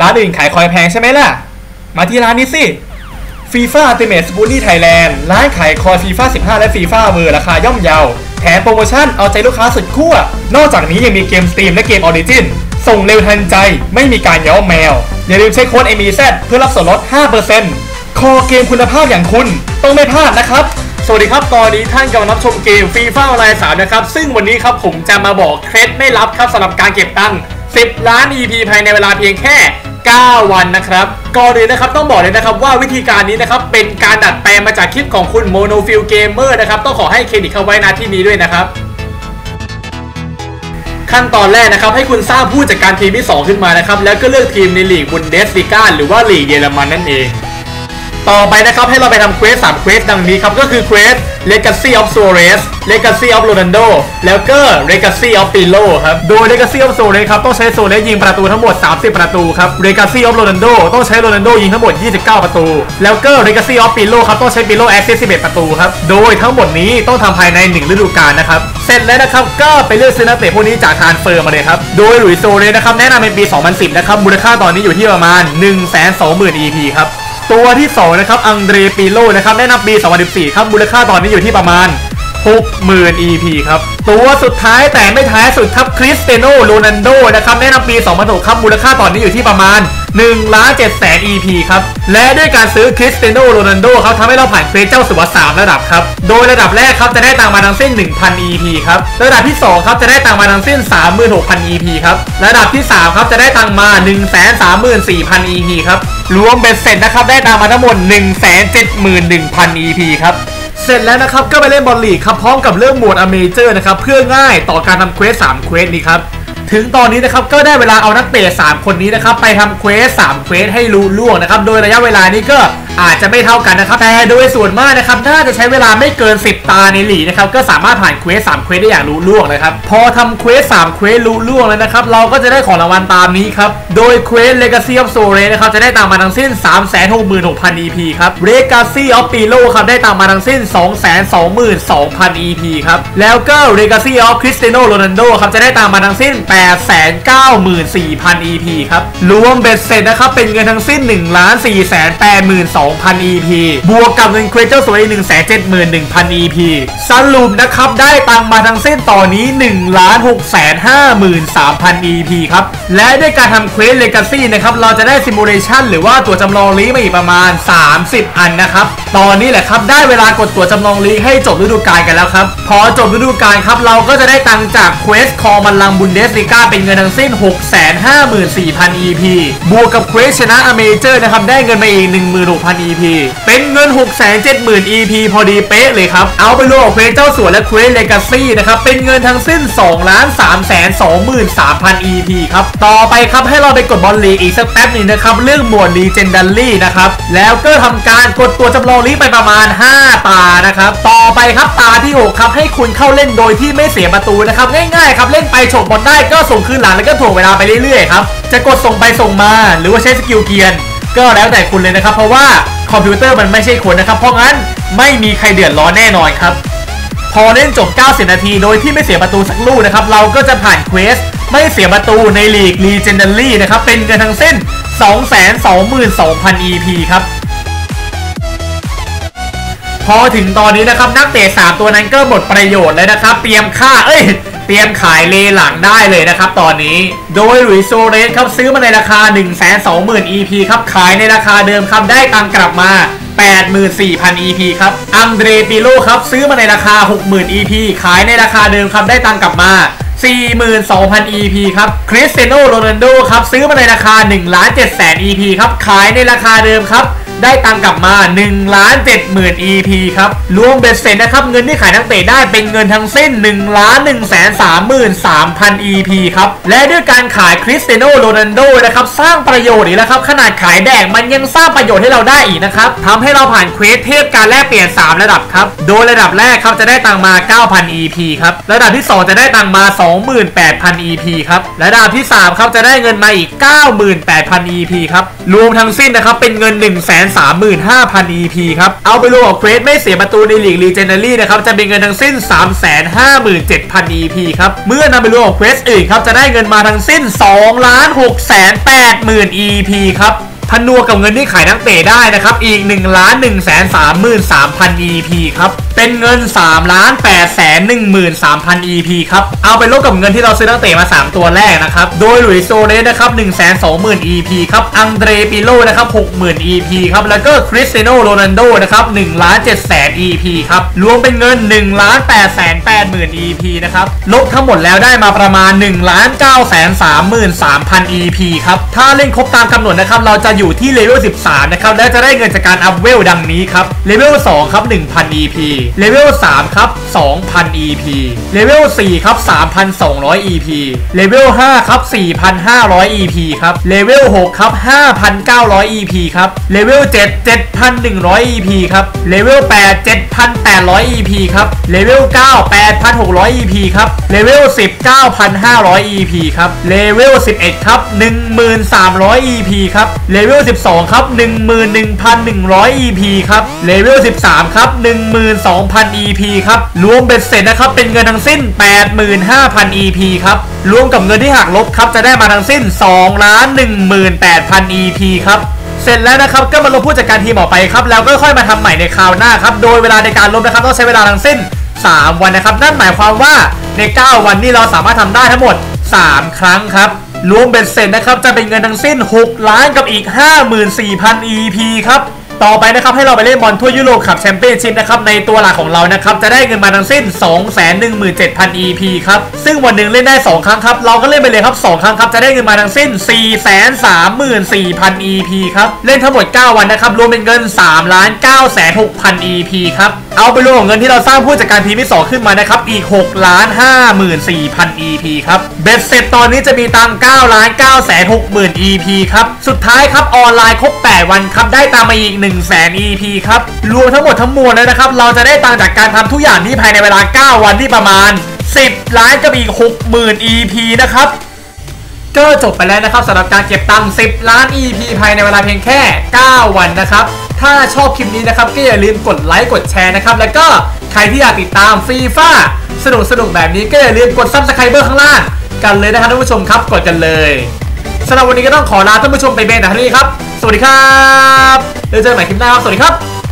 ร้านอื่นขายคอยแพงใช่ไหมล่ะ มาที่ร้านนี้สิฟีฟ่าอัลติเมทสปูนี่ไทยแลนด์ร้านขายคอยฟีฟ่า15 และฟีฟ่ามือราคาย่อมเยา แถมโปรโมชั่นเอาใจลูกค้าสุดขั้ว นอกจากนี้ยังมีเกมสตรีมและเกมออริจินส่งเร็วทันใจไม่มีการย้อมแมว อย่าลืมใช้โค้ด MEZ เพื่อรับส่วนลด 5%คอเกมคุณภาพอย่างคุณต้องไม่พลาดนะครับสวัสดีครับ ตอนนี้ท่านกำลังรับชมเกมฟีฟ่าออนไลน์3นะครับ ซึ่งวันนี้ครับผมจะมาบอกเคล็ดไม่ลับครับสำหรับการเก็บตังค์10 ล้าน EP ภายในเวลาเพียงแค่ 9 วันนะครับก่อนอื่นนะครับต้องบอกเลยนะครับว่าวิธีการนี้นะครับเป็นการดัดแปลงมาจากคลิปของคุณโมโนฟิลเกมเมอร์นะครับต้องขอให้เครดิตเขาไว้นะที่นี้ด้วยนะครับขั้นตอนแรกนะครับให้คุณสร้างผู้จัดการทีมที่ 2 ขึ้นมานะครับแล้วก็เลือกทีมในลีกบุนเดสลีกาหรือว่าลีกเยอรมันนั่นเอง ต่อไปนะครับให้เราไปทำเควส3เควสดังนี้ครับ ก็คือเควส Legacy of Suarez Legacy of Ronaldo แล้วก็ Legacy of Pirlo ครับ โดย Legacy of Suarez ครับ ต้องใช้ Suarez ยิงประตูทั้งหมด 30 ประตูครับ Legacy of Ronaldo ต้องใช้ Ronaldo ยิงทั้งหมด 29 ประตู แล้วก็ Legacy of Pirlo ครับ ต้องใช้ Pirlo assist 11 ประตูครับ โดยทั้งหมดนี้ต้องทำภายใน 1 ฤดูกาลนะครับ เสร็จแล้วนะครับ ก็ไปเลือกซื้อนักเตะพวกนี้จากทานเฟอร์มาเลยครับ โดยหลุยโซเรสนะครับแนะนำในปี 2010 นะครับ มูลค่าตอนนี้อยู่ที่ประมาณ 120,000 EP ครับ ตัวที่ 2 นะครับ อังเดรปิโลนะครับ แนะนำปี 2014 ครับ มูลค่าตอนนี้อยู่ที่ประมาณ 60,000 EP ครับ ตัวสุดท้ายแต่ไม่ท้ายสุดครับคริสเตโนโรนันโดนะครับแนะนำปี 2006ครับมูลค่าตอนนี้อยู่ที่ประมาณ1ล้าน7แสน EP ครับ และด้วยการซื้อคริสเตโนโรนันโดครับทำให้เราผ่านเควสเจ้าสัว3ระดับครับ โดยระดับแรกครับจะได้ตังมาทั้งสิ้น 1,000 EP ครับ ระดับที่ 2 ครับจะได้ตังมาทั้งสิ้น 36,000 EP ครับ ระดับที่ 3 ครับจะได้ตังมา 134,000 EP ครับ รวมเบ็ดเสร็จนะครับได้ตังมาทั้งหมด 171,000 EP ครับ เสร็จแล้วนะครับก็ไปเล่นบอลลีกครับพร้อมกับเรื่องโหมดอเมเจอร์นะครับเพื่อง่ายต่อการทำเควส3เควสนี้ครับถึงตอนนี้นะครับก็ได้เวลาเอานักเตะ3คนนี้นะครับไปทำเควส3เควสให้รู้ล่วงนะครับโดยระยะเวลานี้ก็ อาจจะไม่เท่ากันนะครับ แต่โดยส่วนมากนะครับน่าจะใช้เวลาไม่เกิน 10 ตาในหลีนะครับ ก็สามารถผ่านเควส3เควสได้อย่างรู้ล่วงนะครับ พอทำเควส3เควสรู้ล่วงแล้วนะครับ เราก็จะได้ของรางวัลตามนี้ครับ โดยเควส Legacy of Sore นะครับ จะได้ตามมาทั้งสิ้น 366,000 EP ครับ Legacy of Pilo ครับ ได้ตามมาทั้งสิ้น 222,000 EP ครับ แล้วก็ Legacy of Cristiano Ronaldo ครับ จะได้ตามมาทั้งสิ้น 894,000 EP ครับ รวมเบ็ดเสร็จนะครับ เป็นเงินทั้งสิ้น 1 4 8 2 2,000 EP บวกกับเงินเครดิตเจ้าสวย1 7 1 0 0 0 EP สรุปนะครับ ได้ตังมาทั้งเส้นต่อนนี้1 6 5 3 0 0 EP ครับ และด้วยการทำเควสเลกาซี่นะครับ เราจะได้ซิมูเลชันหรือว่าตัวจำลองลีมาอีกประมาณ 30 อันนะครับ ตอนนี้แหละครับ ได้เวลากดตัวจำลองลีให้จบฤดูกาลกันแล้วครับ พอจบฤดูกาลครับ เราก็จะได้ตังจากเควสคอมันลังบุนเดสลิก้าเป็นเงินทั้งสิ้น 654,000 EP บวกกับเควสชนะอเมเจอร์นะครับ ได้เงินมาอีก 16,000 EP เป็นเงิน 670,000 EP พอดีเป๊ะเลยครับ เอาไปรวมกับเควสเจ้าสัวและเควสเลกาซี่นะครับ เป็นเงินทั้งสิ้น2 3 2 23,000 EP ครับ ต่อไปครับให้เราไปกดบอลลีอีกสักแป๊บหนึงนะครับ เรื่องหมวดลีเจนดัลลี่นะครับ แล้วก็ทำการกดตัวจำลองลีไปประมาณ 5 ตานะครับ ต่อไปครับตาที่ 6 ครับ ให้คุณเข้าเล่นโดยที่ไม่เสียประตูนะครับ ง่ายๆครับเล่นไปฉกบอลได้ก็ส่งคืนหลังแล้วก็ถ่วงเวลาไปเรื่อยๆครับจะกดส่งไปส่งมาหรือว่าใช้สกิลเกียร์ ก็แล้วแต่คุณเลยนะครับ เพราะว่าคอมพิวเตอร์มันไม่ใช่คนนะครับ เพราะงั้นไม่มีใครเดือดร้อนแน่นอนครับ พอเล่นจบ 90 นาทีโดยที่ไม่เสียประตูสักลูกนะครับ เราก็จะผ่านเควสไม่เสียประตูในลีก Legendary นะครับ เป็นเงินทั้งสิ้น 222,000 EP ครับ พอถึงตอนนี้นะครับนักเตะ3ตัวนั้นก็หมดประโยชน์แล้วนะครับ เตรียมค่า เอ้ย เตรียมขายเลหลังได้เลยนะครับตอนนี้ โดยหลุยโซเรสครับซื้อมาในราคา 120,000 EP ครับขายในราคาเดิมครับได้ตังกลับมา84,000 EP ครับ อังเดรปิโลครับซื้อมาในราคา 60,000 EP ขายในราคาเดิมครับได้ตังกลับมา 42,000 EP ครับ คริสเตโนโรนัลโดครับซื้อมาในราคา1ล้าน7แสน EP ครับขายในราคาเดิมครับ ได้ตังกลับมา1ล้าน70,000 EP ครับ รวมเบ็ดเสร็จนะครับ เงินที่ขายนักเตะได้เป็นเงินทั้งสิ้น1ล้าน1แสน33,000 EP ครับ และด้วยการขายคริสเตโนโรนัลโดนะครับสร้างประโยชน์อีกแล้วครับ ขนาดขายแดงมันยังสร้างประโยชน์ให้เราได้อีกนะครับทำให้เราผ่านเควสเทพการแลกเปลี่ยน 3 ระดับครับ โดยระดับแรกครับจะได้ตังมา 9,000 EP ครับ ระดับที่ 2 จะได้ตังมา 28,000 EP ครับ ระดับที่3ครับจะได้เงินมาอีก 98,000 EP ครับ รวมทั้งสิ้นนะครับเป็นเงิน1 335,000 EP ครับ เอาไปรวมกับเควสไม่เสียประตูในลีกลีเจนเนอรี่นะครับ จะเป็นเงินทั้งสิ้น 357,000 EP ครับ เมื่อนำไปรวมกับเควสอื่นครับ จะได้เงินมาทั้งสิ้น 2 6 8 0 0 0 0 EP ครับ นนัวกับเงินที่ขายนักเตะได้นะครับอีก1 1 3 3 3 0 0 EP ครับเป็นเงิน3 8 1 3 0 0 0 EP ครับเอาไปลบกับเงินที่เราซื้อนักเตะมา 3 ตัวแรกนะครับโดยหลุยโซเลสนะครับ1 2 0 0 0 0 EP ครับอังเดรปิโลนะครับ60,000 EP ครับแล้วก็คริสเตียโนโรนัลโดนะครับ1ล้าน7แสน EP ครับรวมเป็นเงิน1ล้าน8แสน8หมื่น EP นะครับลบทั้งหมดแล้วได้มาประมาณ1ล้าน9แสน3หมื่น3พัน EP ครับถ้าเล่นครบตามกำหนดนะครับเราจะอยูู่่ที่เลเวล 13 นะครับ และจะได้เงินจากการอัพเวลดังนี้ครับ เลเวล 2 ครับ 1,000 EP เลเวล 3 ครับ 2,000 EP เลเวล 4 ครับ 3,200 EP เลเวล 5 ครับ 4,500 EP ครับ เลเวล 6 ครับ 5,900 EP ครับ เลเวล 7 7,100 EP ครับ เลเวล 8 7,800 EP ครับ เลเวล 9 8,600 EP ครับ เลเวล 10 9,500 EP ครับ เลเวล 11 ครับ 1,300 EP ครับ เลเวล 12 ครับ 11,100 EP ครับ เลเวล 13 ครับ 12,000 EP ครับ รวมเบ็ดเสร็จนะครับ เป็นเงินทั้งสิ้น 85,000 EP ครับ รวมกับเงินที่หักลบครับ จะได้มาทั้งสิ้น2ล้าน18,000 EP ครับเสร็จแล้วนะครับก็มาลบผู้จัดการทีมออกไปครับแล้วก็ค่อยมาทำใหม่ในคราวหน้าครับโดยเวลาในการลบนะครับต้องใช้เวลาทั้งสิ้น 3 วันนะครับ นั่นหมายความว่าใน 9 วันนี้เราสามารถทำได้ทั้งหมด 3 ครั้งครับ รวมเบ็ดเสร็จนะครับจะเป็นเงินทั้งสิ้น 6 ล้านกับอีก 54,000 EP ครับต่อไปนะครับให้เราไปเล่นบอลทั่วยุโรปขับแชมเปี้ยนชิพนะครับในตัวหลักของเรานะครับจะได้เงินมาทั้งสิ้น 217,000 EP ครับซึ่งวันหนึ่งเล่นได้ 2 ครั้งครับเราก็เล่นไปเลยครับ 2 ครั้งครับจะได้เงินมาทั้งสิ้น 434,000 EP ครับเล่นทั้งหมด 9 วันนะครับรวมเป็นเงิน3ล้าน9 6 0 0 0 EP ครับเอาไปรวมเงินที่เราสร้างผู้จัดการทีมที่2ขึ้นมานะครับ อีก6ล้าน54,000 EP ครับ เบ็ดเสร็จตอนนี้จะมีตัง9ล้าน9 6 0 0 0 EP ครับ สุดท้ายครับออนไลน์ครบ 8 วันครับ ได้ตามมาอีก1 0 0 0 0 EP ครับ รวมทั้งหมดทั้งมวลแล้วนะครับ เราจะได้ตังจากการทำทุกอย่างที่ภายในเวลา 9 วันที่ประมาณ 10 ล้านกับอีก60,000 EP นะครับก็จบไปแล้วนะครับสำหรับการเก็บตังค์10 ล้าน EP ภายในเวลาเพียงแค่ 9 วันนะครับ ถ้าชอบคลิปนี้นะครับ ก็อย่าลืมกดไลค์กดแชร์นะครับ แล้วก็ใครที่อยากติดตามฟรีฟ้าสนุกสนุกแบบนี้ก็อย่าลืมกดซับสไครเบอร์ข้างล่างกันเลยนะครับท่านผู้ชมครับกดกันเลยสำหรับวันนี้ก็ต้องขอลาท่านผู้ชมไปเบนแต่เท่านี้ครับ สวัสดีครับแล้วเจอกันใหม่คลิปหน้าครับ สวัสดีครับ